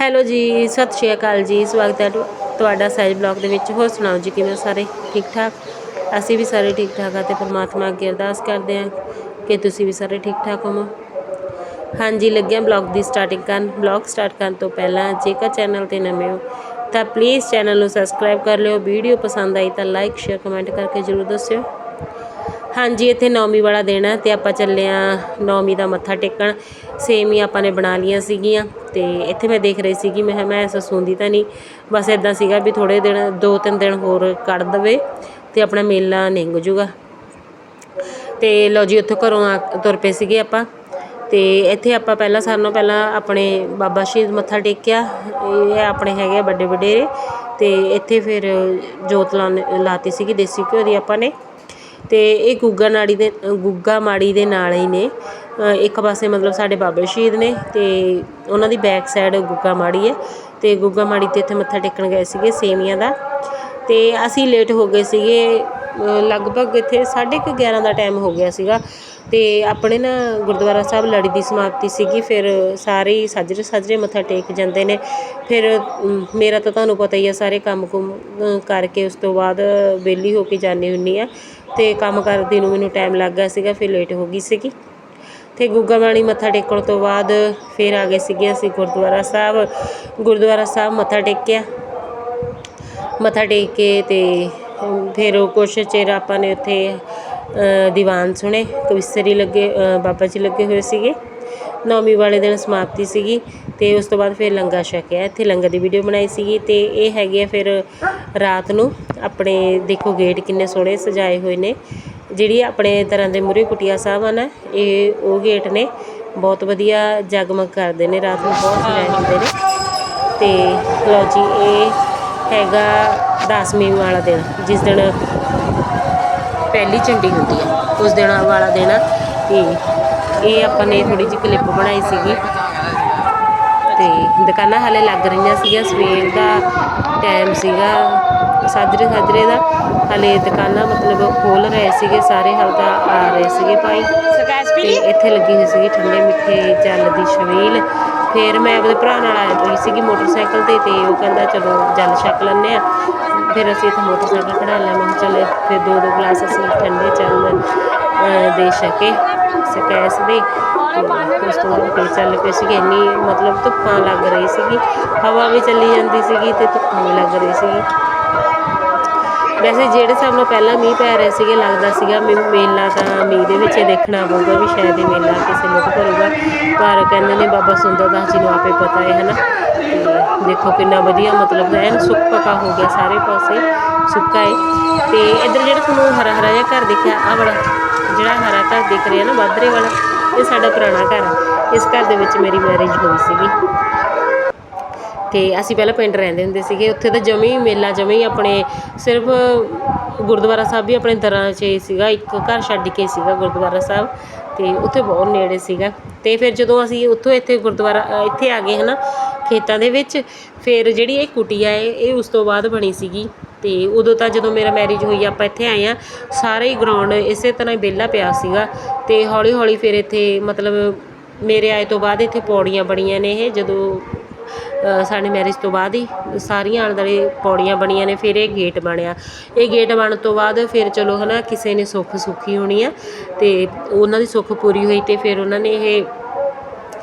Hello ਜੀ, ਸਤਿ ਸ਼੍ਰੀ ਅਕਾਲ ਜੀ, ਸਵਾਗਤ ਹੈ ਤੁਹਾਡਾ ਸਹਿਜ ਬਲੌਗ ਦੇ ਵਿੱਚ। ਹੋਰ ਸੁਣਾਓ ਜੀ, ਕਿਵੇਂ ਸਾਰੇ? ਠੀਕ ਠਾਕ? ਅਸੀਂ ਵੀ ਸਾਰੇ ਠੀਕ ਠਾਕ ਆ ਤੇ ਪਰਮਾਤਮਾ ਅੱਗੇ ਅਰਦਾਸ ਕਰਦੇ ਹਾਂ ਕਿ ਤੁਸੀਂ ਵੀ ਸਾਰੇ ਠੀਕ ਠਾਕ ਹੋਵੋ। ਹਾਂਜੀ ਲੱਗਿਆ ਬਲੌਗ ਦੀ ਸਟਾਰਟਿੰਗ ਕਰਨ। ਬਲੌਗ ਸਟਾਰਟ ਕਰਨ ਤੋਂ ਪਹਿਲਾਂ ਜੇਕਰ ਚੈਨਲ ਤੇ ਨਵੇਂ ਹੋ, ਤਾਂ ਪਲੀਜ਼ ਚੈਨਲ ਨੂੰ ਸਬਸਕ੍ਰਾਈਬ ਕਰ ਲਿਓ। ਵੀਡੀਓ ਪਸੰਦ ਆਈ ਤਾਂ ਲਾਈਕ ਸ਼ੇਅਰ ਕਮੈਂਟ ਕਰਕੇ ਜਰੂਰ ਦੱਸਿਓ। ਹਾਂਜੀ, ਇੱਥੇ ਨੌਮੀ ਵਾਲਾ ਦਿਨ ਹੈ ਤੇ ਆਪਾਂ ਚੱਲੇ ਆ ਨੌਮੀ ਦਾ ਮੱਥਾ ਟੇਕਣ। ਸੇਮ ਹੀ ਆਪਾਂ ਨੇ ਬਣਾ ਲੀਆਂ ਸੀਗੀਆਂ ਤੇ ਇੱਥੇ ਮੈਂ ਦੇਖ ਰਹੀ ਸੀਗੀ, ਮੈਂ ਕਿਹਾ ਮੈਂ ਸਸੂੰਦੀ ਤਾਂ ਨਹੀਂ। ਬਸ ਇਦਾਂ ਸੀਗਾ ਵੀ ਥੋੜੇ ਦਿਨ, ਦੋ ਤਿੰਨ ਦਿਨ ਹੋਰ ਕੱਢ ਦਵੇ ਤੇ ਆਪਣਾ ਮੇਲਾ ਨਿੰਗ ਜੂਗਾ। ਤੇ ਲਓ ਜੀ, ਉੱਥੋਂ ਘਰੋਂ ਆ ਤੁਰ ਪਏ ਸੀਗੇ ਆਪਾਂ ਤੇ ਇੱਥੇ ਆਪਾਂ ਪਹਿਲਾਂ ਸਾਰਿਆਂ ਨਾਲੋਂ ਪਹਿਲਾਂ ਆਪਣੇ ਬਾਬਾ ਸ਼ਹੀਦ ਮੱਥਾ ਟੇਕਿਆ। ਇਹ ਆਪਣੇ ਹੈਗੇ ਆ ਵੱਡੇ ਵਡੇਰੇ ਤੇ ਇੱਥੇ ਫਿਰ ਜੋਤ ਲਾਉਣ ਲਾਤੀ ਸੀਗੀ ਦੇਸੀ ਘਿਓ ਦੀ ਆਪਾਂ ਨੇ। ਅਤੇ ਇਹ ਗੁੱਗਾ ਨਾੜੀ ਦੇ, ਗੁੱਗਾ ਮਾੜੀ ਦੇ ਨਾਲ ਹੀ ਨੇ। ਇੱਕ ਪਾਸੇ ਮਤਲਬ ਸਾਡੇ ਬਾਬੇ ਸ਼ਹੀਦ ਨੇ ਅਤੇ ਉਹਨਾਂ ਦੀ ਬੈਕ ਸਾਈਡ ਗੁੱਗਾ ਮਾੜੀ ਹੈ ਅਤੇ ਗੁੱਗਾ ਮਾੜੀ ਤੇ ਇੱਥੇ ਮੱਥਾ ਟੇਕਣ ਗਏ ਸੀਗੇ ਸੇਵੀਆਂ ਦਾ। ਅਤੇ ਅਸੀਂ ਲੇਟ ਹੋ ਗਏ ਸੀਗੇ ਲਗਭਗ ਇੱਥੇ 11:30 ਦਾ ਟਾਈਮ ਹੋ ਗਿਆ ਸੀਗਾ ਅਤੇ ਆਪਣੇ ਨਾ ਗੁਰਦੁਆਰਾ ਸਾਹਿਬ ਲੜੀ ਦੀ ਸਮਾਪਤੀ ਸੀਗੀ, ਫਿਰ ਸਾਰੇ ਹੀ ਸਾਜਰੇ ਸਾਜਰੇ ਮੱਥਾ ਟੇਕ ਜਾਂਦੇ ਨੇ। ਫਿਰ ਮੇਰਾ ਤਾਂ ਤੁਹਾਨੂੰ ਪਤਾ ਹੀ ਆ, ਸਾਰੇ ਕੰਮ ਕੁਮ ਕਰਕੇ ਉਸ ਤੋਂ ਬਾਅਦ ਵਿਹਲੀ ਹੋ ਕੇ ਜਾਂਦੀ ਹੁੰਦੀ ਆ। ਅਤੇ ਕੰਮ ਕਰਦੀ ਨੂੰ ਮੈਨੂੰ ਟਾਈਮ ਲੱਗ ਗਿਆ ਸੀਗਾ, ਫਿਰ ਲੇਟ ਹੋ ਗਈ ਸੀਗੀ। ਅਤੇ ਗੁੱਗਾ ਮਾਣੀ ਮੱਥਾ ਟੇਕਣ ਤੋਂ ਬਾਅਦ ਫਿਰ ਆ ਗਏ ਸੀਗੇ ਅਸੀਂ ਗੁਰਦੁਆਰਾ ਸਾਹਿਬ। ਗੁਰਦੁਆਰਾ ਸਾਹਿਬ ਮੱਥਾ ਟੇਕਿਆ। ਮੱਥਾ ਟੇਕ ਕੇ ਅਤੇ ਫਿਰ ਉਹ ਕੁਛ ਚਿਰ ਆਪਾਂ ਨੇ ਉੱਥੇ ਦੀਵਾਨ ਸੁਣੇ। ਕਵਿਸਰੀ ਲੱਗੇ ਬਾਬਾ ਜੀ ਲੱਗੇ ਹੋਏ ਸੀਗੇ। ਨੌਮੀ ਵਾਲੇ ਦਿਨ ਸਮਾਪਤੀ ਸੀਗੀ। ਅਤੇ ਉਸ ਤੋਂ ਬਾਅਦ ਫਿਰ ਲੰਗਰ ਛਕਿਆ ਇੱਥੇ ਲੰਗਰ ਦੀ ਵੀਡੀਓ ਬਣਾਈ ਸੀਗੀ ਅਤੇ ਇਹ ਹੈਗੇ ਆ ਫਿਰ ਰਾਤ ਨੂੰ ਆਪਣੇ ਦੇਖੋ ਗੇਟ ਕਿੰਨੇ ਸੋਹਣੇ ਸਜਾਏ ਹੋਏ ਨੇ। ਜਿਹੜੀ ਆਪਣੇ ਤਰ੍ਹਾਂ ਦੇ ਮੂਹਰੇ ਕੁਟੀਆ ਸਾਹਿਬ ਆ ਇਹ ਉਹ ਗੇਟ ਨੇ। ਬਹੁਤ ਵਧੀਆ ਜਗਮਗ ਕਰਦੇ ਨੇ, ਰਾਤ ਨੂੰ ਬਹੁਤ ਸਜਾਏ ਹੁੰਦੇ ਨੇ। ਤੇ ਲਓ ਜੀ, ਇਹ ਹੈਗਾ ਦਸਵੀਂ ਵਾਲਾ ਦਿਨ, ਜਿਸ ਦਿਨ ਪਹਿਲੀ ਝੰਡੀ ਹੁੰਦੀ ਹੈ ਉਸ ਦਿਨ ਵਾਲਾ ਦਿਨ ਆ। ਤੇ ਇਹ ਆਪਾਂ ਨੇ ਥੋੜੀ ਜਿਹੀ ਕਲਿੱਪ ਬਣਾਈ ਸੀਗੀ। ਦੁਕਾਨਾਂ ਹਾਲੇ ਲੱਗ ਰਹੀਆਂ ਸੀਗੀਆਂ ਸਵੇਰ ਦਾ ਟਾਈਮ ਸੀਗਾ ਸਾਜਰੇ ਸਾਜਰੇ ਦਾ। ਹਾਲੇ ਦੁਕਾਨਾਂ ਮਤਲਬ ਖੋਲ ਰਹੇ ਸੀਗੇ ਸਾਰੇ ਹਾਲ ਤਾਂ ਆ ਰਹੇ ਸੀਗੇ ਭਾਈ। ਤੇ ਇੱਥੇ ਲੱਗੀ ਹੋਈ ਸੀਗੀ ਠੰਡੇ ਮਿੱਠੇ ਜਲ ਦੀ ਛਬੀਲ ਫਿਰ ਮੈਂ ਆਪਣੇ ਭਰਾ ਨਾਲ ਆਈ ਹੋਈ ਸੀਗੀ ਮੋਟਰਸਾਈਕਲ ਤੇ ਤੇ ਉਹ ਕਹਿੰਦਾ ਚਲੋ ਜਲ ਛਕ ਲੈਂਦੇ ਆ ਫਿਰ ਅਸੀਂ ਇੱਥੇ ਮੋਟਰਸਾਈਕਲ ਖੜਾ ਲਿਆ ਮੈਂ ਚੱਲ ਫਿਰ ਦੋ ਦੋ ਗਲਾਸ ਅਸੀਂ ਠੰਡੇ ਚੱਲ ਦੇ ਛਕੇ। ਸਕੈਸ ਦੇ। ਉਸ ਤੋਂ ਫਿਰ ਚੱਲ ਪਏ ਸੀਗੇ, ਇੰਨੀ ਮਤਲਬ ਧੁੱਪਾਂ ਲੱਗ ਰਹੀ ਸੀਗੀ। ਹਵਾ ਵੀ ਚੱਲੀ ਜਾਂਦੀ ਸੀਗੀ ਤੇ ਧੁੱਪਾਂ ਵੀ ਲੱਗ ਰਹੀ ਸੀਗੀ। ਵੈਸੇ ਜਿਹੜੇ ਹਿਸਾਬ ਨਾਲ ਪਹਿਲਾਂ ਮੀਂਹ ਪੈ ਰਿਹਾ ਸੀਗੇ, ਲੱਗਦਾ ਸੀਗਾ ਮੇ- ਮੇਲਾ ਤਾਂ ਮੀਂਹ ਦੇ ਵਿੱਚ ਦੇਖਣਾ ਪਊਗਾ ਵੀ ਸ਼ਾਇਦ ਇਹ ਮੇਲਾ ਕਿਸੇ ਨੂੰ ਭਰੂਗਾ। ਪਰ ਕਹਿੰਦੇ ਨੇ ਬਾਬਾ ਸੁੰਦਰ ਦਾਸ ਜੀ ਨੂੰ ਆਪੇ ਪਤਾ ਹੈ, ਹਨਾ? ਦੇਖੋ ਕਿੰਨਾ ਵਧੀਆ ਮਤਲਬ ਐਨ ਸੁੱਕ ਪਕਾ ਹੋ ਗਿਆ ਸਾਰੇ ਪਾਸੇ, ਸੁੱਕਾ ਹੈ। ਤੇ ਇੱਧਰ ਜਿਹੜਾ ਤੁਹਾਨੂੰ ਹਰਾ ਹਰਾ ਜਿਹਾ ਘਰ ਦੇਖਿਆ ਆ ਬੜਾ ਜਿਹੜਾ ਹਰਾ ਘਰ ਦਿਖ ਰਿਹਾ ਨਾ ਬਾਦਰੇ ਵਾਲਾ, ਇਹ ਸਾਡਾ ਪੁਰਾਣਾ ਘਰ ਆ। ਇਸ ਘਰ ਦੇ ਵਿੱਚ ਮੇਰੀ ਮੈਰਿਜ ਹੋਈ ਸੀਗੀ। ਤੇ ਅਸੀਂ ਪਹਿਲਾਂ ਪਿੰਡ ਰਹਿੰਦੇ ਹੁੰਦੇ ਸੀਗੇ। ਉੱਥੇ ਤਾਂ ਜਮੀ ਮੇਲਾ, ਜਮੀ ਆਪਣੇ ਸਿਰਫ ਗੁਰਦੁਆਰਾ ਸਾਹਿਬ ਵੀ ਆਪਣੇ ਦਰਾਂ 'ਚ ਸੀਗਾ। ਇੱਕ ਘਰ ਛੱਡ ਕੇ ਸੀਗਾ ਗੁਰਦੁਆਰਾ ਸਾਹਿਬ। ਤੇ ਉੱਥੇ ਬਹੁਤ ਨੇੜੇ ਸੀਗਾ। ਤੇ ਫਿਰ ਜਦੋਂ ਅਸੀਂ ਉੱਥੋਂ ਇੱਥੇ ਗੁਰਦੁਆਰਾ ਇੱਥੇ ਆ ਗਏ ਹਨਾ ਖੇਤਾਂ ਦੇ ਵਿੱਚ, ਫਿਰ ਜਿਹੜੀ ਇਹ ਕੁਟੀਆ ਹੈ, ਇਹ ਉਸ ਤੋਂ ਬਾਅਦ ਬਣੀ ਸੀਗੀ। ਅਤੇ ਉਦੋਂ ਤਾਂ ਜਦੋਂ ਮੇਰਾ ਮੈਰਿਜ ਹੋਈ ਆਪਾਂ ਇੱਥੇ ਆਏ ਹਾਂ ਸਾਰੇ ਹੀ ਗਰਾਊਂਡ ਇਸੇ ਤਰ੍ਹਾਂ ਹੀ ਵਿਹਲਾ ਪਿਆ ਸੀਗਾ ਅਤੇ ਹੌਲੀ ਹੌਲੀ ਫਿਰ ਇੱਥੇ ਮਤਲਬ ਮੇਰੇ ਆਏ ਤੋਂ ਬਾਅਦ ਇੱਥੇ ਪੌੜੀਆਂ ਬਣੀਆਂ ਨੇ ਇਹ ਜਦੋਂ ਅ, ਸਾਡੇ ਮੈਰਿਜ ਤੋਂ ਬਾਅਦ ਹੀ ਸਾਰੀਆਂ ਆਲੇ ਦੁਆਲੇ ਪੌੜੀਆਂ ਬਣੀਆਂ ਨੇ ਫਿਰ ਇਹ ਗੇਟ ਬਣਿਆ। ਇਹ ਗੇਟ ਬਣਨ ਤੋਂ ਬਾਅਦ ਫਿਰ ਚਲੋ ਹੈ ਨਾ ਕਿਸੇ ਨੇ ਸੁੱਖ ਸੁੱਖੀ ਹੋਣੀ ਆ ਅਤੇ ਉਹਨਾਂ ਦੀ ਸੁੱਖ ਪੂਰੀ ਹੋਈ ਅਤੇ ਫਿਰ ਉਹਨਾਂ ਨੇ ਇਹ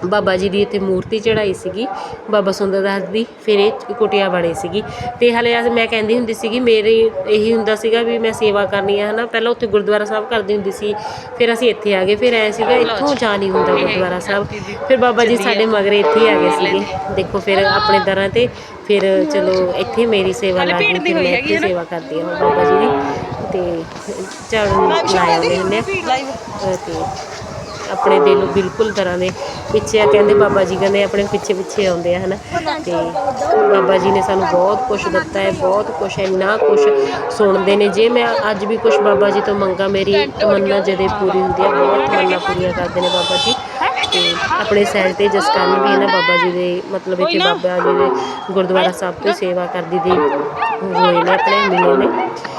ਬਾਬਾ ਜੀ ਦੀ ਇੱਥੇ ਮੂਰਤੀ ਚੜਾਈ ਸੀਗੀ ਬਾਬਾ ਸੁੰਦਰ ਦਾਸ ਦੀ ਫਿਰ ਇਹ ਕੁਟਿਆ ਬਣੀ ਸੀਗੀ। ਤੇ ਹਲੇ ਮੈਂ ਕਹਿੰਦੀ ਹੁੰਦੀ ਸੀਗੀ ਮੇਰੇ ਇਹੀ ਹੁੰਦਾ ਸੀਗਾ ਵੀ ਮੈਂ ਸੇਵਾ ਕਰਨੀ ਆ ਹਨਾ। ਪਹਿਲਾਂ ਉੱਥੇ ਗੁਰਦੁਆਰਾ ਸਾਹਿਬ ਕਰਦੀ ਹੁੰਦੀ ਸੀ ਫਿਰ ਅਸੀਂ ਇੱਥੇ ਆ ਗਏ ਫਿਰ ਐ ਸੀਗਾ ਇੱਥੋਂ ਜਾ ਨਹੀਂ ਹੁੰਦਾ ਗੁਰਦੁਆਰਾ ਸਾਹਿਬ। ਫਿਰ ਬਾਬਾ ਜੀ ਸਾਡੇ ਮਗਰੇ ਇੱਥੇ ਆ ਗਏ ਸੀਗੇ। ਦੇਖੋ ਫਿਰ ਆਪਣੇ ਦਰਾਂ ਤੇ ਫਿਰ ਚਲੋ ਇੱਥੇ ਮੇਰੀ ਸੇਵਾ ਲੱਗ ਗਈ ਫਿਰ ਮੈਂ ਇੱਥੇ ਸੇਵਾ ਕਰਦੀ ਹਾਂ ਬਾਬਾ ਜੀ ਦੀ। ਤੇ ਝਾੜੂ ਲਾਏ ਹੁੰਦੇ ਹੁੰਦੇ ਆ ਤੇ ਆਪਣੇ ਦਿਲ ਨੂੰ ਬਿਲਕੁਲ ਤਰ੍ਹਾਂ ਦੇ ਪਿੱਛੇ ਆ, ਕਹਿੰਦੇ ਬਾਬਾ ਜੀ ਕਹਿੰਦੇ ਆਪਣੇ ਪਿੱਛੇ ਪਿੱਛੇ ਆਉਂਦੇ ਆ, ਹਨਾ? ਤੇ ਬਾਬਾ ਜੀ ਨੇ ਸਾਨੂੰ ਬਹੁਤ ਕੁਝ ਦਿੱਤਾ ਹੈ, ਬਹੁਤ ਕੁਝ ਇੰਨਾ ਕੁਝ ਸੁਣਦੇ ਨੇ। ਜੇ ਮੈਂ ਅੱਜ ਵੀ ਕੁਝ ਬਾਬਾ ਜੀ ਤੋਂ ਮੰਗਾ, ਮੇਰੀ ਤਮੰਨਾ ਜਦੇ ਪੂਰੀ ਹੁੰਦੀ ਹੈ, ਬਹੁਤ ਤਮੰਨਾ ਪੂਰੀਆਂ ਕਰਦੇ ਨੇ ਬਾਬਾ ਜੀ। ਤੇ ਆਪਣੇ ਸਾਈਡ ਤੇ ਜਸਕਰਨ ਵੀ ਇਹਨਾਂ ਬਾਬਾ ਜੀ ਦੇ ਮਤਲਬ ਇੱਥੇ ਬਾਬਾ ਜੀ ਦੇ ਗੁਰਦੁਆਰਾ ਸਾਹਿਬ ਤੋਂ ਸੇਵਾ ਕਰਦੀ ਦੀ ਹੋਏ ਨੇ ਆਪਣੇ ਮਿਲੇ ਨੇ।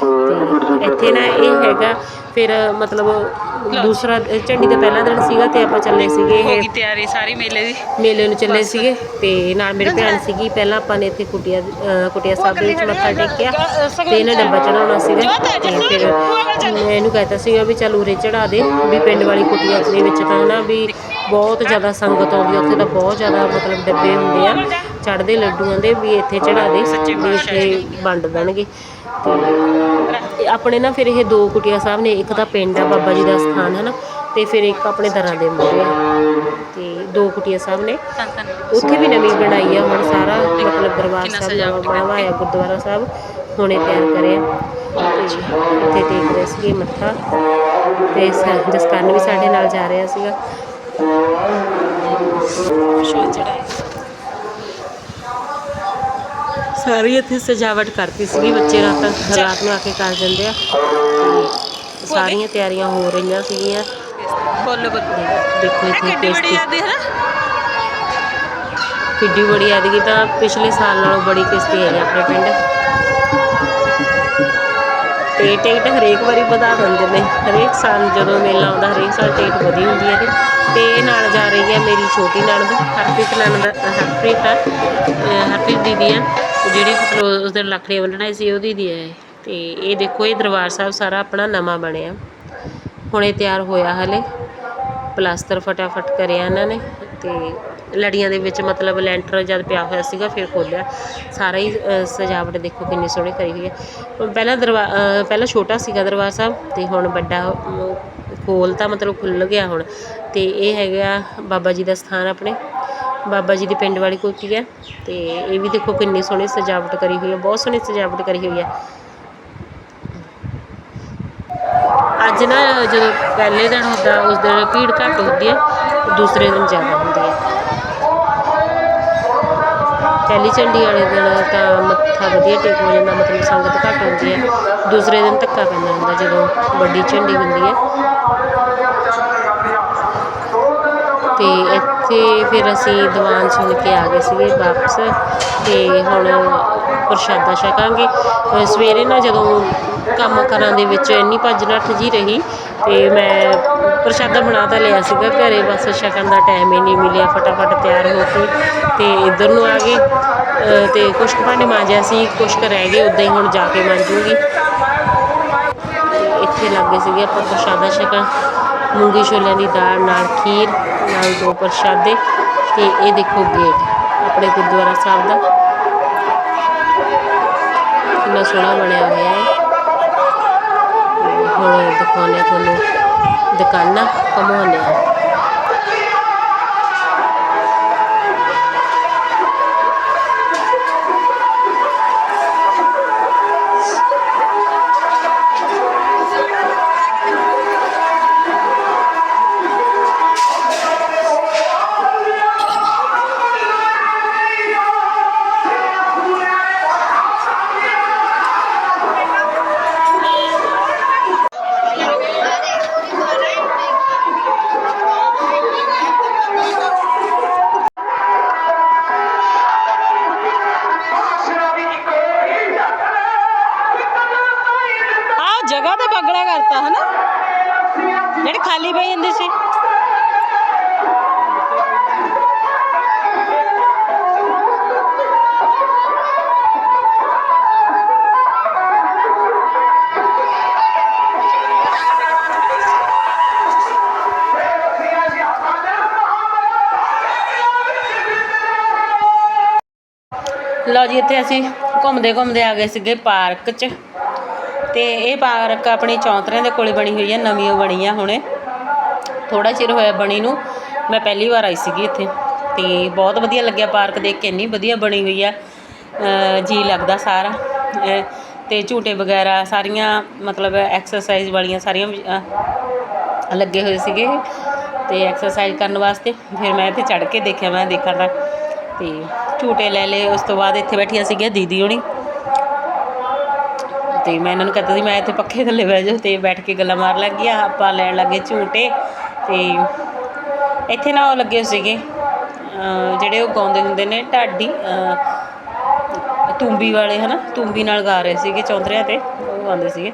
ਤੇ ਇੱਥੇ ਨਾ ਇਹ ਹੈਗਾ ਫਿਰ ਮਤਲਬ ਦੂਸਰਾ ਝੰਡੀ ਦਾ ਪਹਿਲਾ ਦਿਨ ਸੀਗਾ ਤੇ ਆਪਾਂ ਚੱਲੇ ਸੀਗੇ ਹੋ ਗਈ ਤਿਆਰੀ ਸਾਰੀ ਮੇਲੇ ਦੀ। ਮੇਲੇ ਨੂੰ ਚੱਲੇ ਸੀਗੇ ਤੇ ਨਾਲ ਮੇਰੀ ਭੈਣ ਸੀਗੀ ਪਹਿਲਾਂ ਆਪਾਂ ਨੇ ਇੱਥੇ ਕੁਟਿਆ ਕੁਟਿਆ ਸਾਹਿਬ ਦੇ ਵਿੱਚ ਮੱਥਾ ਟੇਕਿਆ ਤੇ ਇਹਨੇ ਡੱਬਾ ਚੜਾਉਣਾ ਸੀਗਾ। ਤੇ ਫਿਰ ਮੈਂ ਇਹਨੂੰ ਕਹਿਤਾ ਸੀਗਾ ਵੀ ਚੱਲ ਉਰੇ ਚੜਾ ਦੇ ਵੀ ਪਿੰਡ ਵਾਲੀ ਕੁਟਿਆ ਦੇ ਵਿੱਚ ਤਾਂ ਨਾ ਵੀ ਬਹੁਤ ਜ਼ਿਆਦਾ ਸੰਗਤ ਆਉਂਦੀ ਉੱਥੇ ਤਾਂ ਬਹੁਤ ਜ਼ਿਆਦਾ ਮਤਲਬ ਡੱਬੇ ਹੁੰਦੇ ਆ। ਚੜਦੇ ਲੱਡੂਆਂ ਦੇ ਵੀ ਇੱਥੇ ਚੜਾ ਦੇ ਸੱਚੇ ਪਾਤਸ਼ਾਹ ਵੰਡ ਦੇਣਗੇ। ਤੇ ਆਪਣੇ ਨਾ ਫਿਰ ਇਹ ਦੋ ਕੁਟਿਆ ਸਾਹਿਬ ਨੇ ਇੱਕ ਤਾਂ ਪਿੰਡ ਆ ਬਾਬਾ ਜੀ ਦਾ ਸਥਾਨ ਹੈ ਨਾ ਤੇ ਫਿਰ ਇੱਕ ਆਪਣੇ ਦਰਾਂ ਦੇ ਮੂਹਰੇ ਆ। ਤੇ ਦੋ ਕੁਟਿਆ ਸਾਹਿਬ ਨੇ। ਉੱਥੇ ਵੀ ਨਵੀਂ ਬਣਾਈ ਆ ਹੁਣ ਸਾਰਾ ਮਤਲਬ ਦਰਬਾਰ ਸਾਹਿਬ ਬਣਵਾਇਆ ਗੁਰਦੁਆਰਾ ਸਾਹਿਬ ਹੁਣੇ ਤਿਆਰ ਕਰਿਆ। ਤੇ ਇੱਥੇ ਟੇਕ ਰਹੇ ਸੀਗੇ ਮੱਥਾ। ਤੇ ਜਸਕਰਨ ਵੀ ਸਾਡੇ ਨਾਲ ਜਾ ਰਿਹਾ ਸੀਗਾ। ਸਾਰੀ ਇੱਥੇ ਸਜਾਵਟ ਕਰਤੀ ਸੀਗੀ ਬੱਚੇ ਰਾਤ ਰਾਤ ਨੂੰ ਆ ਕੇ ਕਰ ਜਾਂਦੇ ਆ। ਤੇ ਸਾਰੀਆਂ ਤਿਆਰੀਆਂ ਹੋ ਰਹੀਆਂ ਸੀਗੀਆਂ। ਬੋਲ ਬੋਲ ਦੇਖੋ ਇੱਥੇ ਕਿਸ਼ਤੀ ਆਦੀ ਹੈ ਨਾ ਕਿੱਡੀ ਬੜੀ ਐਤਕੀ ਤਾਂ ਪਿਛਲੇ ਸਾਲ ਨਾਲੋਂ ਬੜੀ ਕਿਸ਼ਤੀ ਹੈ ਆਪਣੇ ਪਿੰਡ। ਤੇ ਟਿਕਟ ਹਰੇਕ ਵਾਰੀ ਵਧਾ ਦਿੰਦੇ ਨੇ। ਹਰੇਕ ਸਾਲ ਜਦੋਂ ਮੇਲਾ ਆਉਂਦਾ, ਹਰੇਕ ਸਾਲ ਟਿਕਟ ਵਧੀ ਹੁੰਦੀ ਹੈ ਇਹਦੀ। ਤੇ ਇਹ ਨਾਲ ਜਾ ਰਹੀ ਹੈ ਮੇਰੀ ਛੋਟੀ ਨਣਦ, ਹਰਪ੍ਰੀਤ ਨਣਦ, ਹਰਪ੍ਰੀਤ ਆ ਅਹ ਹਰਪ੍ਰੀਤ ਦੀਦੀ ਆ। ਜਿਹੜੀ ਮਤਲਬ ਉਸ ਦਿਨ ਲੱਖੜੀਆਂ ਬੰਨਣਾ ਸੀ ਉਹਦੀ ਦੀ ਹੈ ਇਹ। ਤੇ ਇਹ ਦੇਖੋ, ਇਹ ਦਰਬਾਰ ਸਾਹਿਬ ਸਾਰਾ ਆਪਣਾ ਨਵਾਂ ਬਣਿਆ। ਹੁਣੇ ਤਿਆਰ ਹੋਇਆ ਹਲੇ। ਪਲਾਸਟਰ ਫਟਾਫਟ ਕਰਿਆ ਇਹਨਾਂ ਨੇ। ਤੇ ਲੜੀਆਂ ਦੇ ਵਿੱਚ ਮਤਲਬ ਲੈਂਟਰ ਜਦ ਪਿਆ ਹੋਇਆ ਸੀਗਾ ਫਿਰ ਖੋਲ੍ਹਿਆ। ਸਾਰਾ ਹੀ ਸਜਾਵਟ ਦੇਖੋ ਕਿੰਨੀ ਸੋਹਣੀ ਕਰੀ ਹੋਈ ਹੈ। ਪਹਿਲਾਂ ਦਰਵਾ ਪਹਿਲਾਂ ਛੋਟਾ ਸੀਗਾ ਦਰਬਾਰ ਸਾਹਿਬ ਅਤੇ ਹੁਣ ਵੱਡਾ ਅ, ਤਾਂ ਮਤਲਬ ਖੁੱਲ੍ਹ ਗਿਆ ਹੁਣ। ਅਤੇ ਇਹ ਹੈਗਾ ਬਾਬਾ ਜੀ ਦਾ ਸਥਾਨ ਆਪਣੇ। ਬਾਬਾ ਜੀ ਦੀ ਪਿੰਡ ਵਾਲੀ ਕੋਠੀ ਹੈ ਅਤੇ ਇਹ ਵੀ ਦੇਖੋ ਕਿੰਨੀ ਸੋਹਣੀ ਸਜਾਵਟ ਕਰੀ ਹੋਈ ਹੈ ਬਹੁਤ ਸੋਹਣੀ ਸਜਾਵਟ ਕਰੀ ਹੋਈ ਹੈ। ਅੱਜ ਨਾ ਜਦੋਂ ਪਹਿਲੇ ਦਿਨ ਹੁੰਦਾ ਉਸ ਦਿਨ ਭੀੜ ਘੱਟ ਹੁੰਦੀ ਹੈ ਦੂਸਰੇ ਦਿਨ ਜ਼ਿਆਦਾ ਹੁੰਦੀ ਹੈ। ਪਹਿਲੀ ਝੰਡੀ ਵਾਲੇ ਦਿਨ ਤਾਂ ਮੱਥਾ ਵਧੀਆ ਟੇਕ ਹੋ ਜਾਂਦਾ, ਮਤਲਬ ਸੰਗਤ ਘੱਟ ਹੁੰਦੀ ਹੈ। ਦੂਸਰੇ ਦਿਨ ਧੱਕਾ ਪੈਂਦਾ ਹੁੰਦਾ, ਜਦੋਂ ਵੱਡੀ ਝੰਡੀ ਹੁੰਦੀ ਹੈ। ਤੇ ਇੱਥੇ ਫਿਰ ਅਸੀਂ ਦੀਵਾਨ ਸੁਣ ਕੇ ਆ ਗਏ ਸੀਗੇ ਵਾਪਸ, ਤੇ ਹੁਣ ਪ੍ਰਸ਼ਾਦਾ ਛਕਾਂਗੇ। ਸਵੇਰੇ ਨਾ ਜਦੋਂ ਕੰਮ ਕਰਾਂ ਦੇ ਵਿੱਚ ਇੰਨੀ ਭੱਜ ਨੱਠ ਜੀ ਰਹੀ, ਤੇ ਮੈਂ ਪ੍ਰਸ਼ਾਦਾ ਬਣਾ ਤਾਂ ਲਿਆ ਸੀਗਾ ਘਰੇ, ਬਸ ਛਕਣ ਦਾ ਟਾਈਮ ਹੀ ਨਹੀਂ ਮਿਲਿਆ, ਫਟਾਫਟ ਤਿਆਰ ਹੋ ਕੇ ਤੇ ਇੱਧਰ ਨੂੰ ਆ ਗਏ। ਅਹ ਤੇ ਕੁਛ ਕੁ ਭਾਂਡੇ ਮਾਂਜਿਆ ਸੀ ਕੁਛ ਕੁ ਰਹਿ ਗਏ, ਉੱਦਾਂ ਹੀ ਹੁਣ ਜਾ ਕੇ ਮਾਂਜੂਗੀ। ਇੱਥੇ ਲੱਗੇ ਸੀਗੇ ਆਪਾਂ ਪ੍ਰਸ਼ਾਦਾ ਸ਼ਕਨ ਮੂੰਗੀ ਛੋਲਿਆਂ ਦੀ ਦਾਲ ਨਾਲ ਖੀਰ, ਨਾਲ ਦੋ ਪ੍ਰਸ਼ਾਦੇ ਤੇ ਇਹ ਦੇਖੋ ਗੇਟ ਆਪਣੇ ਗੁਰਦੁਆਰਾ ਸਾਹਿਬ ਦਾ। ਕਿੰਨਾ ਸੋਹਣਾ ਬਣਿਆ ਹੋਇਆ ਹੈ। ਹੁਣ ਦਿਖਾਉਣੇ ਤੁਹਾਨੂੰ। ਦੁਕਾਨਾਂ ਘੁਮਾਉਂਦੇ ਆ। ਲਓ ਜੀ ਇੱਥੇ ਅਸੀਂ ਘੁੰਮਦੇ ਘੁੰਮਦੇ ਆ ਗਏ ਸੀਗੇ ਪਾਰਕ 'ਚ। ਤੇ ਇਹ ਪਾਰਕ ਆਪਣੀ ਚੌਂਤਰਿਆਂ ਦੇ ਕੋਲੇ ਬਣੀ ਹੋਈ ਹੈ ਨਵੀਂ ਬਣੀ ਆ ਹੁਣੇ। ਥੋੜਾ ਚਿਰ ਹੋਇਆ ਬਣੀ ਨੂੰ ਮੈਂ ਪਹਿਲੀ ਵਾਰ ਆਈ ਸੀਗੀ ਇੱਥੇ। ਤੇ ਬਹੁਤ ਵਧੀਆ ਲੱਗਿਆ ਪਾਰਕ ਦੇਖ ਕੇ ਇੰਨੀ ਵਧੀਆ ਬਣੀ ਹੋਈ ਆ। ਅ, ਜੀ ਲੱਗਦਾ ਸਾਰਾ। ਅ, ਤੇ ਝੂਟੇ ਵਗੈਰਾ ਸਾਰੀਆਂ ਮਤਲਬ ਐਕਸਰਸਾਈਜ਼ ਵਾਲੀਆਂ ਸਾਰੀਆਂ ਲੱਗੇ ਹੋਏ ਸੀਗੇ। ਤੇ ਐਕਸਰਸਾਈਜ਼ ਕਰਨ ਵਾਸਤੇ ਫਿਰ ਮੈਂ ਇੱਥੇ ਚੜ ਕੇ ਦੇਖਿਆ ਮੈਂ ਦੇਖਾਂ ਦਾ ਤੇ ਝੂਟੇ ਲੈ ਲਏ, ਉਸ ਤੋਂ ਬਾਅਦ ਇੱਥੇ ਬੈਠੀਆਂ ਸੀਗੀਆਂ ਦੀਦੀ ਹੋਣੀ। ਤੇ ਮੈਂ ਇਹਨਾਂ ਨੂੰ ਕਹਿੰਦਾ ਸੀ, ਮੈਂ ਇੱਥੇ ਪੱਖੇ ਥੱਲੇ ਬਹਿ ਜਾ ਤੇ ਬੈਠ ਕੇ ਗੱਲਾਂ ਮਾਰ ਲੱਗ ਲੱਗੀਆਂ ਆਪਾਂ ਲੈਣ ਲੱਗੇ ਝੂਟੇ। ਤੇ ਇੱਥੇ ਨਾ ਉਹ ਲੱਗੇ ਸੀਗੇ ਜਿਹੜੇ ਉਹ ਗਾਉਂਦੇ ਹੁੰਦੇ ਨੇ, ਢਾਡੀ ਤੂੰਬੀ ਵਾਲੇ, ਹਨਾ? ਤੂੰਬੀ ਨਾਲ ਗਾ ਰਹੇ ਸੀਗੇ ਚੌਂਦਰਿਆਂ ਤੇ, ਉਹ ਗਾਉਂਦੇ ਸੀਗੇ।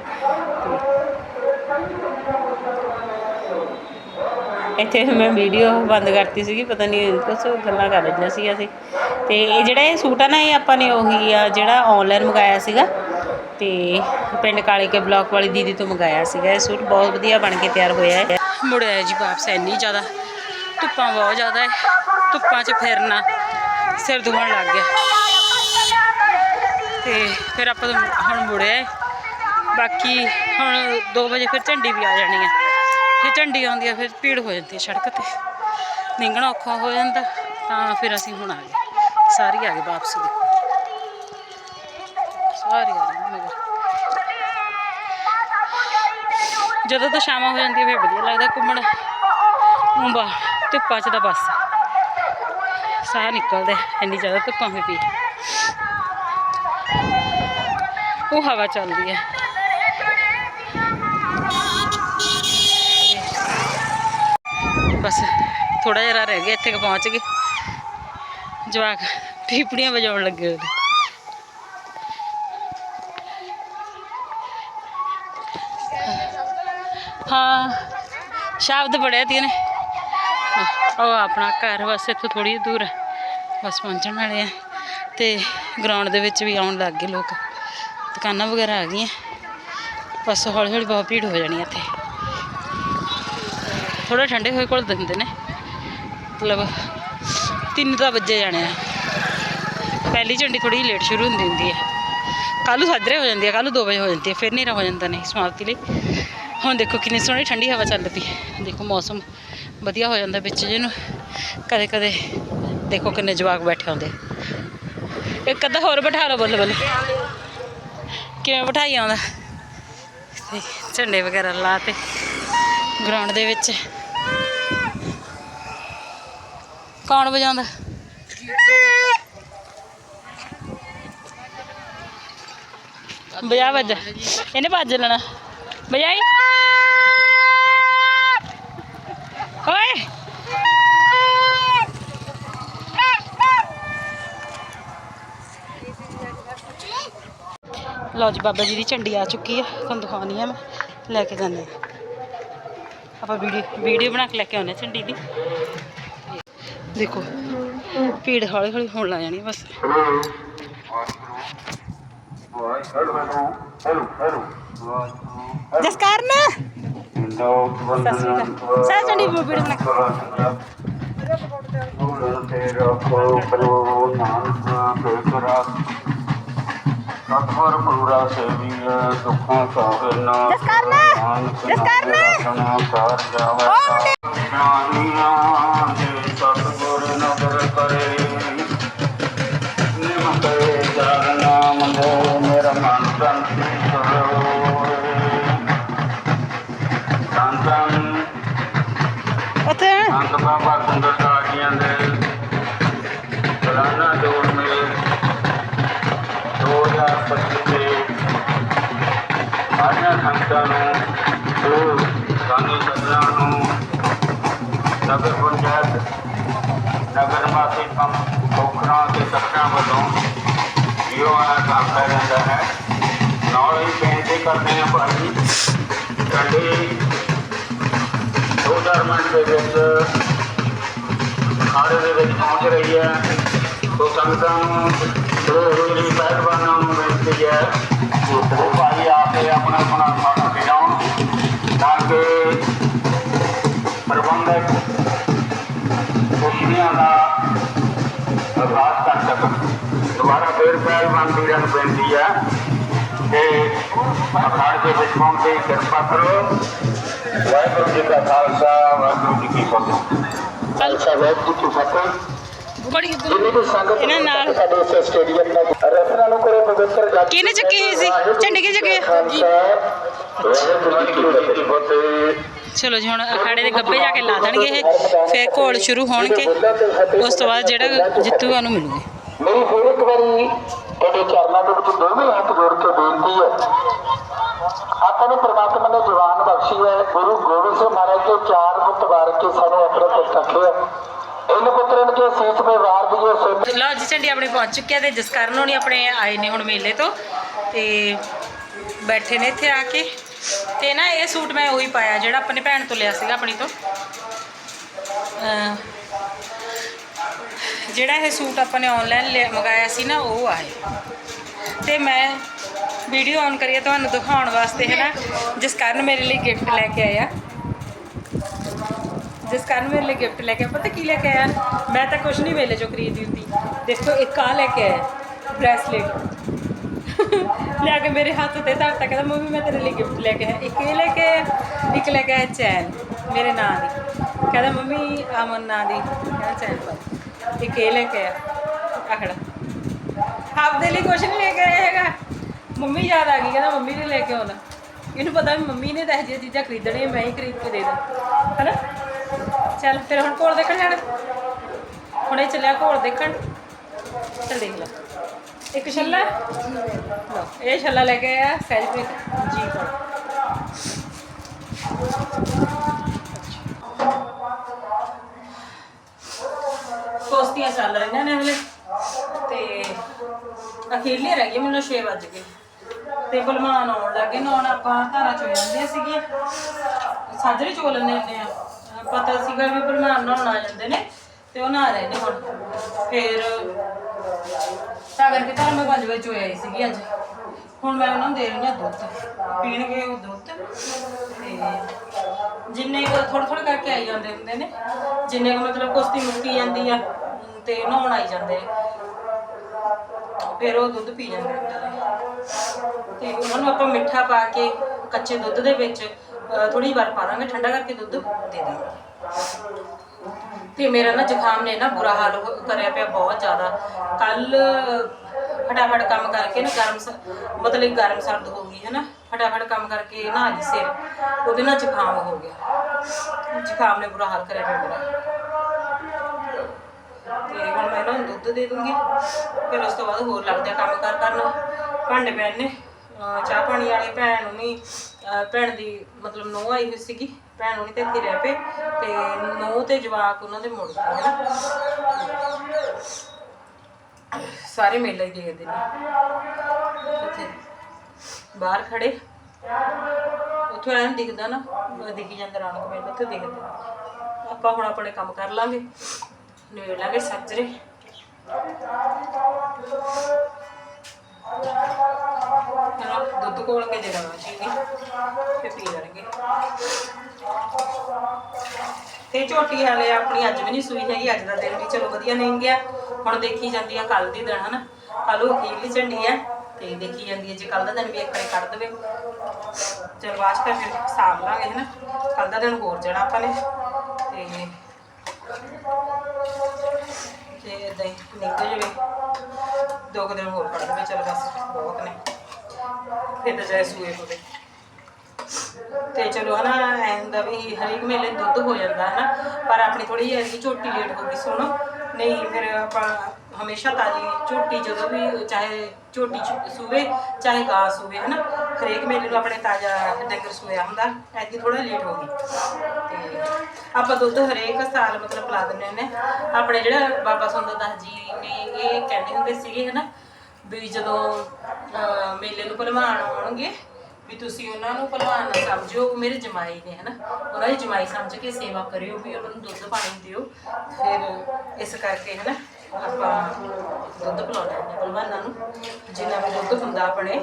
ਇੱਥੇ ਮੈਂ ਵੀਡੀਓ ਬੰਦ ਕਰਤੀ ਸੀਗੀ, ਪਤਾ ਨਹੀਂ ਕੁਛ ਗੱਲਾਂ ਕਰ ਰਹੀਆਂ ਸੀ ਅਸੀਂ। ਤੇ ਇਹ ਜਿਹੜਾ ਇਹ ਸੂਟ ਆ ਨਾ, ਇਹ ਆਪਾਂ ਨੇ ਉਹੀ ਆ ਜਿਹੜਾ ਆਨਲਾਈਨ ਮੰਗਾਇਆ ਸੀਗਾ। ਤੇ ਪਿੰਡ ਕਾਲੇ ਕੇ ਬਲਾਕ ਵਾਲੀ ਦੀਦੀ ਤੋਂ ਮੰਗਾਇਆ ਸੀਗਾ। ਇਹ ਸੂਟ ਬਹੁਤ ਵਧੀਆ ਬਣ ਕੇ ਤਿਆਰ ਹੋਇਆ ਹੈ। ਮੁੜਿਆ ਜੀ ਵਾਪਸ, ਇੰਨੀ ਜ਼ਿਆਦਾ ਧੁੱਪਾਂ ਬਹੁਤ ਜ਼ਿਆਦਾ ਹੈ। ਧੁੱਪਾਂ 'ਚ ਫਿਰਨਾ ਸਿਰ ਦੁਖਣ ਲੱਗ ਗਿਆ। ਤੇ ਫਿਰ ਆਪਾਂ ਤਾਂ ਹੁਣ ਮੁੜਿਆ ਹੈ। ਬਾਕੀ ਹੁਣ 2 ਵਜੇ ਫਿਰ ਝੰਡੀ ਵੀ ਆ ਜਾਣੀ ਹੈ। ਫਿਰ ਝੰਡੀ ਆਉਂਦੀ ਆ, ਫਿਰ ਭੀੜ ਹੋ ਜਾਂਦੀ ਹੈ ਸੜਕ ਤੇ। ਨਿੰਗਣਾ ਔਖਾ ਹੋ ਜਾਂਦਾ, ਤਾਂ ਫਿਰ ਅਸੀਂ ਹੁਣ ਆ ਗਏ। ਸਾਰੀ ਆ ਗਏ ਵਾਪਸ ਦੇਖੋ ਸਾਰੀ ਆ ਗਏ ਮਗਰ। ਜਦੋਂ ਤਾਂ ਸ਼ਾਮਾਂ ਹੋ ਜਾਂਦੀਆਂ ਫਿਰ ਵਧੀਆ ਲੱਗਦਾ ਘੁੰਮਣ। ਊਂ ਧੁੱਪਾਂ 'ਚ ਤਾਂ ਬਸ। ਸਾਹ ਨਿਕਲਦਾ, ਇੰਨੀ ਜ਼ਿਆਦਾ ਧੁੱਪਾਂ ਹੋਈ ਪਈ ਉਹ ਹਵਾ ਚੱਲਦੀ ਹੈ ਬਸ ਥੋੜਾ ਜਿਹਾ ਰਹਿ ਗਿਆ, ਇੱਥੇ ਕੁ ਪਹੁੰਚ ਗਏ। ਜਵਾਕ ਪੀਪੜੀਆਂ ਵਜਾਉਣ ਲੱਗੇ ਹੋਏ ਹਾਂ, ਸ਼ਬਦ ਪੜਿਆ ਤੀ ਨੇ ਉਹ ਆਪਣਾ ਘਰ ਬਸ ਇੱਥੋਂ ਥੋੜੀ ਦੂਰ ਹੈ ਬਸ ਪਹੁੰਚਣ ਵਾਲੇ ਆ। ਤੇ ਗਰਾਊਂਡ ਦੇ ਵਿੱਚ ਵੀ ਆਉਣ ਲੱਗ ਗਏ ਲੋਕ। ਦੁਕਾਨਾਂ ਵਗੈਰਾ ਆ ਗਈਆਂ। ਬਸ ਹੌਲੀ ਹੌਲੀ ਬਹੁਤ ਭੀੜ ਹੋ ਜਾਣੀ ਇੱਥੇ। ਥੋੜਾ ਠੰਡੇ ਹੋਏ ਕੋਲ ਦਿੰਦੇ ਨੇ। ਮਤਲਬ ਤਿੰਨ ਤਾਂ ਵੱਜੇ ਜਾਣੇ ਆ। ਪਹਿਲੀ ਝੰਡੀ ਥੋੜੀ ਲੇਟ ਸ਼ੁਰੂ ਹੁੰਦੀ ਹੁੰਦੀ ਹੈ। ਕੱਲ੍ਹ ਨੂੰ ਸਾਜਰੇ ਹੋ ਜਾਂਦੀ ਹੈ, ਕੱਲ੍ਹ ਨੂੰ 2 ਵਜੇ ਹੋ ਜਾਂਦੀ ਹੈ, ਫਿਰ ਹਨੇਰਾ ਹੋ ਜਾਂਦਾ ਨਹੀਂ ਸਮਾਪਤੀ ਲਈ। ਹੁਣ ਦੇਖੋ ਕਿੰਨੀ ਸੋਹਣੀ ਠੰਡੀ ਹਵਾ ਚੱਲ ਪਈ ਹੈ ਦੇਖੋ ਮੌਸਮ ਵਧੀਆ ਹੋ ਜਾਂਦਾ ਵਿੱਚ ਜਿਹਨੂੰ। ਕਦੇ ਕਦੇ ਦੇਖੋ ਕਿੰਨੇ ਜਵਾਕ ਬੈਠੇ ਹੁੰਦੇ। ਇੱਕ ਅੱਧਾ ਹੋਰ ਬਿਠਾ ਲਓ, ਬੱਲੇ ਬੱਲੇ। ਕਿਵੇਂ ਬਿਠਾਈ ਆਉਂਦਾ? ਝੰਡੇ ਵਗੈਰਾ ਲਾ ਤੇ। ਗਰਾਊਂਡ ਦੇ ਵਿੱਚ। ਕੌਣ ਵਜਾਉਂਦਾ? ਬਜਾ ਵੱਜ। ਇਹਨੇ ਭੱਜ ਲੈਣਾ। ਬਜਾਈ ਓਏ। ਲਓ ਜੀ, ਬਾਬਾ ਜੀ ਦੀ ਝੰਡੀ ਆ ਚੁੱਕੀ ਹੈ ਤੁਹਾਨੂੰ ਦਿਖਾਉਣੀ ਆ ਮੈਂ। ਲੈ ਕੇ ਜਾਂਦੇ ਹਾਂ ਆਪਾਂ ਵੀਡੀਓ ਵੀਡੀਓ ਬਣਾ ਕੇ ਲੈ ਕੇ ਆਉਂਦੇ ਹਾਂ ਝੰਡੀ ਦੀ। ਦੇਖੋ, ਭੀੜ ਹੌਲੀ ਹੌਲੀ ਹੋਣ ਲੱਗ ਜਾਣੀ ਹੈ ਬਸ। ਜਸ ਕਰਨ ਸਤਿ ਸ਼੍ਰੀ ਅਕਾਲ। ਸਾਹ ਝੰਡੀ ਵੀਡੀਓ ਬਣਾ ਕੇ। ਸਤਿਗੁਰ ਪੂਰਾ ਸੇਵੀ ਦੁੱਖਾਂ ਜਸ ਕਰਨ। ਜਸ ਕਰਨ। ਕਰ ਜਾਵੇ। ਗਿਆਨੀਆਂ ਦੇ ਸਤਿਗੁਰ ਨਦਰ ਕਰੇ। ਨਿਮਤੇ ਚਰਨਾ ਮੰਦੇ ਮੇਰਾ ਮਨ ਸੰਤੀ ਕਰੋ ਸੰਤਨ ਉੱਥੇ। ਅੰਤ ਬਾਬਾ ਕੋਖਣਾ ਵੱਲੋਂ ਇਹੋ ਆਣਾ ਕੰਮ ਕਰ ਹੈ। ਨਾਲ ਹੀ ਬੇਨਤੀ ਕਰਦੇ ਹਾਂ ਭਾਈ ਸਾਡੇ 2000 ਮਿੰਟ ਦੇ ਵਿੱਚ ਖਾੜੇ ਦੇ ਵਿੱਚ ਪਹੁੰਚ ਰਹੀ ਹੈ। ਸੋ ਸੰਗਤਾਂ ਨੂੰ ਜਿਹੜੇ ਵੀ ਪਹਿਲਵਾਨਾਂ ਨੂੰ ਬੇਨਤੀ ਹੈ, ਉਹ ਪਹਿਲਵਾਨ ਵੀਰਾਂ ਨੂੰ ਬੇਨਤੀ ਹੈ ਕਿ ਅਖਾੜ ਦੇ ਵਿੱਚ ਪਹੁੰਚ ਕਿਰਪਾ ਕਰੋ ਵਾਹਿਗੁਰੂ ਜੀ ਕਾ ਖਾਲਸਾ ਵਾਹਿਗੁਰੂ ਜੀ ਕੀ ਫਤਿਹ ਖਾਲਸਾ ਵਾਹਿਗੁਰੂ ਜੀ ਕੀ ਫਤਿਹ ਬੜੀ ਜਿੰਨੀ ਵੀ ਸੰਗਤ ਇਹਨਾਂ ਨਾਲ ਸਾਡੇ ਇਸ ਸਟੇਡੀਅਮ ਦਾ ਰਸਨਾ ਨੂੰ ਕਰੋ ਪਵਿੱਤਰ ਜੱਜ ਕਿਹਨੇ ਚੱਕੀ ਹੋਈ ਸੀ? ਝੰਡੇ ਕਿਹਨੇ ਚੱਕੀ। ਹੋਈ? ਵਾਹਿਗੁਰੂ ਜੀ ਕੀ ਫਤਿਹ ਚਲੋ ਜੀ ਹੁਣ ਅਖਾੜੇ ਦੇ ਗੱਬੇ ਜਾ ਕੇ ਲਾ ਦੇਣਗੇ ਇਹ। ਫਿਰ ਘੋਲ ਸ਼ੁਰੂ ਹੋਣਗੇ। ਉਸ ਤੋਂ ਬਾਅਦ ਜਿਹੜਾ ਜਿੱਤੂਗਾ ਉਹਨੂੰ ਮਿਲੂਗੇ। ਮੇਰੀ ਫਿਰ ਇੱਕ ਵਾਰੀ ਤੁਹਾਡੇ ਚਰਨਾਂ ਦੇ ਵਿੱਚ ਦੋਵੇਂ ਹੱਥ ਜੋੜ ਕੇ ਬੇਨਤੀ ਹੈ। ਆਪਾਂ ਨੂੰ ਪ੍ਰਮਾਤਮਾ ਨੇ ਜਵਾਨ ਬਖਸ਼ੀ ਹੈ। ਗੁਰੂ ਗੋਬਿੰਦ ਸਿੰਘ ਮਹਾਰਾਜ ਦੇ ਚਾਰ ਪੁੱਤ ਵਾਰ ਕੇ ਸਾਨੂੰ ਆਪਣੇ ਪੁੱਤ ਰੱਖੇ ਹੈ ਪੁੱਤਰਨ ਕੇ ਸੀਸ ਮੇ ਵਾਰ ਦੀਏ ਸੋ ਲਓ ਜੀ, ਝੰਡੀ ਆਪਣੇ ਪਹੁੰਚ ਚੁੱਕਿਆ ਤੇ ਜਸਕਰਨ ਹੋਣੀ ਆਪਣੇ ਆਏ ਨੇ ਹੁਣ ਮੇਲੇ ਤੋਂ। ਤੇ ਬੈਠੇ ਨੇ ਇੱਥੇ ਆ ਕੇ। ਤੇ ਨਾ ਇਹ ਸੂਟ ਮੈਂ ਉਹੀ ਪਾਇਆ ਜਿਹੜਾ ਆਪਣੇ ਭੈਣ ਤੋਂ ਲਿਆ ਸੀਗਾ ਆਪਣੀ ਤੋਂ। ਜਿਹੜਾ ਇਹ ਸੂਟ ਆਪਾਂ ਨੇ ਆਨਲਾਈਨ ਮੰਗਾਇਆ ਸੀ ਨਾ, ਉਹ ਆ ਇਹ ਤੇ ਮੈਂ ਵੀਡੀਓ ਔਨ ਕਰੀਏ ਤੁਹਾਨੂੰ ਦਿਖਾਉਣ ਵਾਸਤੇ ਹੈ ਨਾ ਜਿਸ ਕਾਰਨ ਮੇਰੇ ਲਈ ਗਿਫਟ ਲੈ ਕੇ ਆਇਆ। ਜਿਸ ਕਾਰਨ ਮੇਰੇ ਲਈ ਗਿਫਟ ਲੈ ਕੇ ਆਇਆ। ਪਤਾ ਕੀ ਲੈ ਕੇ ਆਇਆ? ਮੈਂ ਤਾਂ ਕੁਝ ਨਹੀਂ ਵੇਲੇ ਚੋਂ ਖਰੀਦੀ ਹੁੰਦੀ ਦੇਖੋ, ਇੱਕ ਆ ਲੈ ਕੇ ਆਇਆ ਬ੍ਰੈਸਲੇਟ ਲਿਆ ਕੇ ਮੇਰੇ ਹੱਥ ਤੇ ਧਰਤਾ, ਕਹਿੰਦਾ, ਮੰਮੀ, ਮੈਂ ਤੇਰੇ ਲਈ ਗਿਫਟ ਲੈ ਕੇ ਆਇਆ। ਇੱਕ ਇਹ ਲੈ ਕੇ ਆਇਆ, ਇੱਕ ਲੈ ਕੇ ਆਇਆ ਚੈਨ, ਮੇਰੇ ਨਾਂ ਦੀ। ਕਹਿੰਦਾ, ਮੰਮੀ, ਅਮਨ ਨਾਂ ਦੀ। ਕਹਿੰਦਾ, ਚੈਨ ਪਾ ਇੱਕ ਇਹ ਲੈ ਕੇ ਆਇਆ ਆਖੜਾ ਆਪਦੇ ਲਈ ਕੁਝ ਨਹੀਂ ਲੈ ਕੇ ਆਇਆ ਹੈਗਾ। ਮੰਮੀ ਯਾਦ ਆ ਗਈ, ਕਹਿੰਦਾ ਮੰਮੀ ਨੇ ਲੈ ਕੇ ਆਉਣਾ। ਇਹਨੂੰ ਪਤਾ ਵੀ ਮੰਮੀ ਨੇ ਤਾਂ ਇਹ ਜਿਹੀਆਂ ਚੀਜ਼ਾਂ ਖਰੀਦਣੀਆਂ, ਮੈਂ ਹੀ ਖਰੀਦ ਕੇ ਦੇ ਦਾਂ। ਹੈਨਾ? ਚੱਲ, ਫਿਰ ਹੁਣ ਘੋਲ ਦੇਖਣ ਜਾਣਾ। ਹੁਣੇ ਚੱਲਿਆ ਘੋਲ ਦੇਖਣ। ਚੱਲ ਦੇਖ ਲੈ। ਇੱਕ ਛੱਲਾ? ਇਹ ਛੱਲਾ ਲੈ ਕੇ ਆਇਆ ਸੈਲਫੀ ਜੀ। ਕੋਲ ਕੋਸਤੀਆਂ ਚੱਲ ਰਹੀਆਂ ਨੇ ਹਲੇ। ਤੇ ਅਖੀਰਲੀ ਰਹਿ ਗਈ ਮੈਨੂੰ 6 ਵਜ ਗਏ। ਤੇ ਬਲਮਾਨ ਆਉਣ ਲੱਗੇ ਨੌਣ ਆਪਾਂ ਧਾਰਾ ਚੋ ਸੀਗੇ। ਸਾਜਰੇ ਚੋ ਹੁੰਦੇ ਆ। ਪਤਾ ਸੀਗਾ ਵੀ ਬਲਮਾਨ ਨਹਾਉਣ ਆ ਜਾਂਦੇ ਨੇ, ਤੇ ਉਹ ਨਹਾ ਰਹੇ ਨੇ ਹੁਣ। ਫਿਰ ਤਾਂ ਕਰਕੇ ਤਾਂ ਮੈਂ 5 ਵਜੇ ਚੋਈ ਆਈ ਸੀਗੀ ਅੱਜ। ਹੁਣ ਮੈਂ ਉਹਨਾਂ ਨੂੰ ਦੇ ਰਹੀ ਹਾਂ ਦੁੱਧ। ਪੀਣਗੇ ਉਹ ਦੁੱਧ। ਤੇ ਜਿੰਨੇ ਕੁ ਥੋੜਾ ਥੋੜਾ ਕਰਕੇ ਆਈ ਜਾਂਦੇ ਹੁੰਦੇ ਨੇ। ਜਿੰਨੇ ਕੁ ਮਤਲਬ ਕੁਸ਼ਤੀ ਮੁੱਕੀ ਜਾਂਦੀ ਆ। ਤੇ ਨਹਾਉਣ ਆਈ ਜਾਂਦੇ ਫਿਰ ਉਹ ਦੁੱਧ ਪੀ ਜਾਂਦੇ ਹੁੰਦੇ ਨੇ ਤੇ ਉਹਨਾਂ ਨੂੰ ਆਪਾਂ ਮਿੱਠਾ ਪਾ ਕੇ ਕੱਚੇ ਦੁੱਧ ਦੇ ਵਿੱਚ ਥੋੜੀ ਵਾਰ ਪਾ ਦਾਂਗੇ ਠੰਡਾ ਕਰਕੇ ਦੁੱਧ ਦੇ ਦਾਂਗੇ ਤੇ ਮੇਰਾ ਨਾ ਜ਼ੁਕਾਮ ਨੇ ਨਾ ਬੁਰਾ ਹਾਲ ਕਰਿਆ ਪਿਆ ਬਹੁਤ ਜ਼ਿਆਦਾ। ਕੱਲ ਫਟਾਫਟ ਕੰਮ ਕਰਕੇ ਨਾ ਗਰਮ ਮਤਲਬ ਗਰਮ ਸਰਦ ਹੋ ਗਈ ਹੈ ਨਾ ਫਟਾਫਟ ਕੰਮ ਕਰਕੇ ਨਾ ਅੱਜ ਸਿਰ। ਉਹਦੇ ਨਾਲ ਜ਼ੁਕਾਮ ਹੋ ਗਿਆ। ਜ਼ੁਕਾਮ ਨੇ ਬੁਰਾ ਹਾਲ ਕਰਿਆ ਪਿਆ ਮੇਰਾ। ਤੇ ਹੁਣ ਮੈਂ ਇਹਨਾਂ ਨੂੰ ਦੁੱਧ ਦੇ ਦੂੰਗੀ। ਫਿਰ ਉਸ ਤੋਂ ਬਾਅਦ ਹੋਰ ਲੱਗਦਾ ਕੰਮ ਕਰ ਕਰਨ। ਭਾਂਡੇ ਪੈਣ ਨੇ ਚਾਹ ਪਾਣੀ ਵਾਲੇ ਭੈਣ ਨੂੰ ਭੈਣ ਦੀ ਮਤਲਬ ਨੋਹ ਆਈ ਹੋਈ ਸੀਗੀ। ਭੈਣ ਨੂੰ ਤੇ ਇੱਥੇ ਰਹਿ ਪਏ। ਤੇ ਨੋਹ ਤੇ ਜਵਾਕ ਉਹਨਾਂ ਦੇ ਮੁੜ ਗਏ ਹਨਾ ਸਾਰੇ ਮੇਲਾ ਹੀ ਦੇਖਦੇ ਨੇ। ਉੱਥੇ ਬਾਹਰ ਖੜੇ। ਉੱਥੋਂ ਐਂ ਦਿਖਦਾ ਨਾ, ਦਿਖੀ ਜਾਂਦਾ ਰੌਣਕ ਮੇਲਾ, ਉੱਥੇ ਦੇਖਦੇ ਨੇ। ਆਪਾਂ ਹੁਣ ਆਪਣੇ ਕੰਮ ਕਰ ਲਾਂਗੇ। ਨਿਬੇੜ ਲਾਂਗੇ ਸੱਜਰੇ। ਚਲੋ, ਦੁੱਧ ਕੋਲ ਕੇ ਚੀਨੀ ਤੇ ਪੀ ਲੈਣਗੇ। ਤੇ ਝੋਟੀ ਹਾਲੇ ਆਪਣੀ ਅੱਜ ਵੀ ਨਹੀਂ ਸੂਈ ਹੈਗੀ, ਅੱਜ ਦਾ ਦਿਨ ਵੀ ਚਲੋ ਵਧੀਆ ਨਹੀਂ ਗਿਆ। ਹੁਣ ਦੇਖੀ ਜਾਂਦੀ ਆ ਕੱਲ ਦੀ ਦਿਨ, ਹਨਾ? ਕੱਲ ਉਹ ਅਖੀਰਲੀ ਝੰਡੀ ਆ, ਤੇ ਦੇਖੀ ਜਾਂਦੀ ਹੈ ਜੇ ਕੱਲ ਦਾ ਦਿਨ ਵੀ ਇੱਕ ਵਾਰੀ ਕੱਢ ਦੇਵੇ। ਚਲ, ਬਾਅਦ 'ਚ ਫਿਰ ਸਾਂਭ ਲਾਂਗੇ, ਹਨਾ? ਕੱਲ ਦਾ ਦਿਨ ਹੋਰ ਜਾਣਾ ਆਪਾਂ ਨੇ, ਤੇ ਇਦਾਂ ਹੀ ਨਿਕਲ ਜਾਵੇ। ਦੋ ਕੁ ਦਿਨ ਹੋਰ ਕੱਢ ਦੇਵੇ ਚਲ ਬਸ ਬਹੁਤ ਨੇ। ਫਿਰ ਤਾਂ ਜਾਏ ਸੂਏ ਹੋਵੇ। ਤੇ ਚਲੋ ਹਨਾ, ਐਂ ਹੁੰਦਾ ਵੀ ਹਰੇਕ ਮੇਲੇ ਦੁੱਧ ਹੋ ਜਾਂਦਾ ਹਨਾ, ਪਰ ਆਪਣੀ ਥੋੜੀ ਜਿਹੀ ਝੋਟੀ ਲੇਟ ਹੋ ਗਈ, ਸੁਣੋ। ਨਹੀਂ, ਫਿਰ ਆਪਾਂ ਹਮੇਸ਼ਾ ਤਾਜੀ ਝੋਟੀ ਜਦੋਂ ਵੀ ਚਾਹੇ ਝੋਟੀ ਚ- ਸੂਵੇ, ਚਾਹੇ ਗਾਂ ਸੂਵੇ, ਹਨਾ? ਹਰੇਕ ਮੇਲੇ ਨੂੰ ਆਪਣੇ ਤਾਜ਼ਾ ਡੰਗਰ ਸੂਇਆ ਹੁੰਦਾ, ਐਤਕੀ ਥੋੜਾ ਲੇਟ ਹੋ ਗਈ। ਤੇ ਆਪਾਂ ਦੁੱਧ ਹਰੇਕ ਸਾਲ ਮਤਲਬ ਪਿਲਾ ਦਿੰਦੇ ਹੁੰਦੇ ਹਾਂ। ਆਪਣੇ ਜਿਹੜਾ ਬਾਬਾ ਸੁੰਦਰ ਦਾਸ ਜੀ ਨੇ ਇਹ ਕਹਿੰਦੇ ਹੁੰਦੇ ਸੀਗੇ, ਹਨਾ? ਵੀ ਜਦੋਂ ਮੇਲੇ ਨੂੰ ਭਲਵਾਨ ਆਉਣਗੇ, ਵੀ ਤੁਸੀਂ ਉਹਨਾਂ ਨੂੰ ਭਲਵਾਨ ਨਾ ਸਮਝਿਓ ਮੇਰੇ ਜਮਾਈ ਨੇ, ਹਨਾ? ਉਹਨਾਂ ਦੀ ਜਮਾਈ ਸਮਝ ਕੇ ਸੇਵਾ ਕਰਿਓ, ਵੀ ਉਹਨਾਂ ਨੂੰ ਦੁੱਧ ਪਾਣੀ ਦਿਓ। ਫਿਰ ਇਸ ਕਰਕੇ, ਹਨਾ? ਆਪਾਂ ਦੁੱਧ ਪਿਲਾਉਂਦੇ ਹਾਂ ਭਲਵਾਨਾਂ ਨੂੰ ਜਿੰਨਾ ਵੀ ਦੁੱਧ ਹੁੰਦਾ ਆਪਣੇ,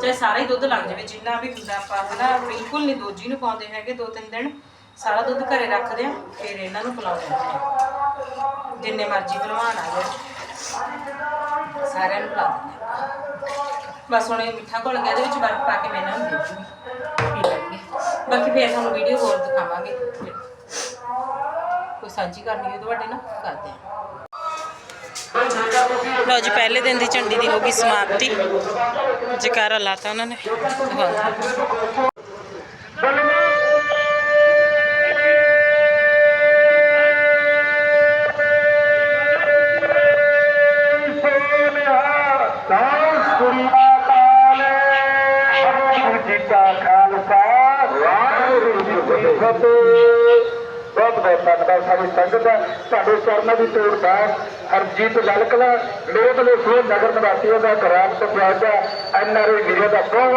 ਚਾਹੇ ਸਾਰਾ ਹੀ ਦੁੱਧ ਲੱਗ ਜਾਵੇ, ਜਿੰਨਾ ਵੀ ਹੁੰਦਾ ਆਪਾਂ ਹਨਾ, ਬਿਲਕੁਲ ਨਹੀਂ ਦੋਜੀ ਨੂੰ ਪਾਉਂਦੇ ਹੈਗੇ ਦੋ ਤਿੰਨ ਦਿਨ, ਸਾਰਾ ਦੁੱਧ ਘਰੇ ਰੱਖਦੇ ਆ ਫਿਰ ਇਹਨਾਂ ਨੂੰ ਪਿਲਾਉਂਦੇ ਹਾਂ। ਜਿੰਨੇ ਮਰਜ਼ੀ ਭਲਵਾਨ ਆ ਜਾਣ, ਸਾਰਿਆਂ ਨੂੰ ਪਿਲਾ ਦਿੰਦੇ ਹਾਂ ਬਸ ਹੁਣ ਇਹ ਮਿੱਠਾ ਘੋਲ ਗਿਆ, ਇਹਦੇ ਵਿੱਚ ਬਰਫ਼ ਪਾ ਕੇ ਮੈਂ ਇਹਨਾਂ ਨੂੰ ਦੇ ਦੂੰਗੀ, ਪੀ ਲੈਣਗੇ ਬਾਕੀ ਫਿਰ ਤੁਹਾਨੂੰ ਵੀਡੀਓ ਹੋਰ ਦਿਖਾਵਾਂਗੇ। ਕੋਈ ਸਾਂਝੀ ਕਰਨੀ ਹੋਵੇ ਤੁਹਾਡੇ ਨਾਲ ਕਰਦੇ ਹਾਂ। ਲਓ ਜੀ, ਪਹਿਲੇ ਦਿਨ ਦੀ ਝੰਡੀ ਦੀ ਹੋ ਗਈ ਸਮਾਪਤੀ। ਜਕਾਰਾ ਲਾਤਾ ਉਹਨਾਂ ਨੇ। ਬਹੁਤ ਬਹੁਤ ਧੰਨਵਾਦ ਸਾਡੀ ਸੰਗਤ ਦਾ। ਤੁਹਾਡੇ ਚਰਨਾਂ ਦੀ ਤੋੜਦਾਰ ਹਰਜੀਤ ਲਲਕਲਾ ਮੇਰੇ ਵੱਲੋਂ ਸੋ ਨਗਰ ਨਿਵਾਸੀਆਂ ਦਾ ਖਰਾਬ ਤੇ ਪਿਆਰ ਦਾ ਐਨਆਰਏ ਵੀਰਾਂ ਦਾ ਬਹੁਤ